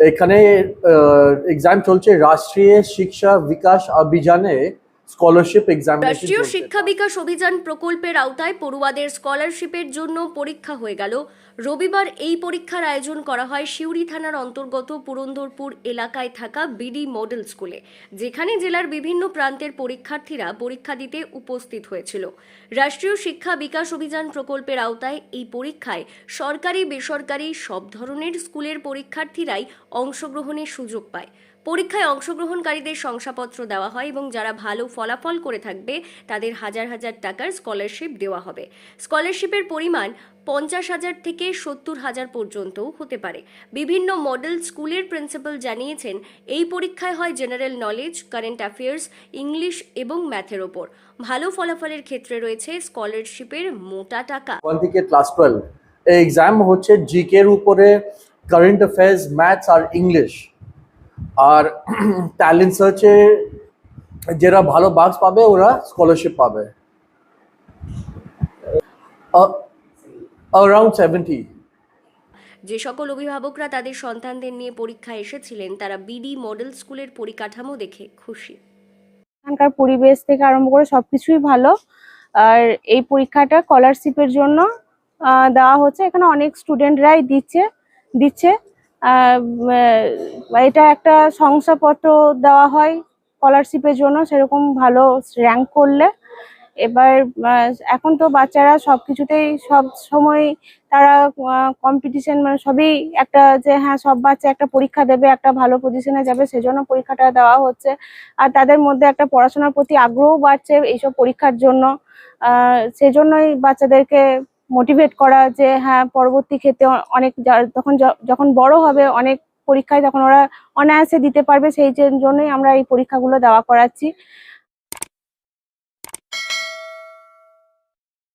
এখানে এক্সাম চলছে। রাষ্ট্রীয় শিক্ষা বিকাশ অভিযানে স্কলারশিপ এক্সামিনেশন রাষ্ট্রীয় শিক্ষা বিকাশ অভিযান প্রকল্পের আওতায় পড়ুয়াদের স্কলারশিপের জন্য পরীক্ষা হয়ে গেল। রবিবার এই পরীক্ষার আয়োজন করা হয় সিউড়ি থানার অন্তর্গত পুরন্দরপুর এলাকায় থাকা বিডি মডেল স্কুলে যেখানে জেলার বিভিন্ন প্রান্তের পরীক্ষার্থীরা পরীক্ষা দিতে উপস্থিত হয়েছিল। রাষ্ট্রীয় শিক্ষা বিকাশ অভিযান প্রকল্পের আওতায় এই পরীক্ষায় সরকারি বেসরকারি সব ধরনের স্কুলের পরীক্ষার্থীরাই অংশগ্রহণের সুযোগ পায়। পরীক্ষায় অংশগ্রহণকারীদের শংসাপত্র দেওয়া হয় এবং যারা ভালো ফলাফল করে থাকবে, তাদের হাজার হাজার টাকার স্কলারশিপ দেওয়া হবে। স্কলারশিপের পরিমাণ পঞ্চাশ হাজার থেকে সত্তর হাজার পর্যন্তও হতে পারে। বিভিন্ন মডেল স্কুলের প্রিন্সিপাল জানিয়েছেন, এই পরীক্ষায় হয় general knowledge, current affairs, English এবং ম্যাথের ওপর। ভালো ফলাফলের ক্ষেত্রে রয়েছে স্কলারশিপের মোটা টাকা। থেকে ক্লাস টুয়েলভ এক্সাম হচ্ছে জিকে এর উপরে কারেন্ট অ্যাফেয়ার্স ম্যাথস আর ইংলিশ আর ট্যালেন্ট সার্চে যারা ভালো মার্কস পাবে ওরা স্কলারশিপ পাবে। অ্যারাউন্ড সেভেন্টি যে সকল অভিভাবকরা তাদের সন্তানদের নিয়ে পরীক্ষায় এসেছিলেন তারা বিডি মডেল স্কুলের পরিকাঠামো দেখে খুশি। এখানকার পরিবেশ থেকে আরম্ভ করে সবকিছুই ভালো। আর এই পরীক্ষাটা স্কলারশিপের জন্য আহ, দেওয়া হচ্ছে। এখানে অনেক স্টুডেন্টরাই দিচ্ছে দিচ্ছে। এটা একটা শংসাপত্র দেওয়া হয় স্কলারশিপের জন্য, সেরকম ভালো র্যাঙ্ক করলে। এবার এখন তো বাচ্চারা সব কিছুতেই সব সময় তারা কম্পিটিশন মানে সবই একটা যে হ্যাঁ সব বাচ্চা একটা পরীক্ষা দেবে, একটা ভালো পজিশনে যাবে, সেজন্য পরীক্ষাটা দেওয়া হচ্ছে। আর তাদের মধ্যে একটা পড়াশোনার প্রতি আগ্রহ বাড়ছে এইসব পরীক্ষার জন্য। সেজন্যই বাচ্চাদেরকে মোটিভেট করা যে হ্যাঁ পরবর্তী ক্ষেত্রে অনেক তখন যখন বড় হবে, অনেক পরীক্ষায় তখন ওরা অনায়াসে দিতে পারবে। সেই জন্যই আমরা এই পরীক্ষাগুলো দেওয়া করাচ্ছি।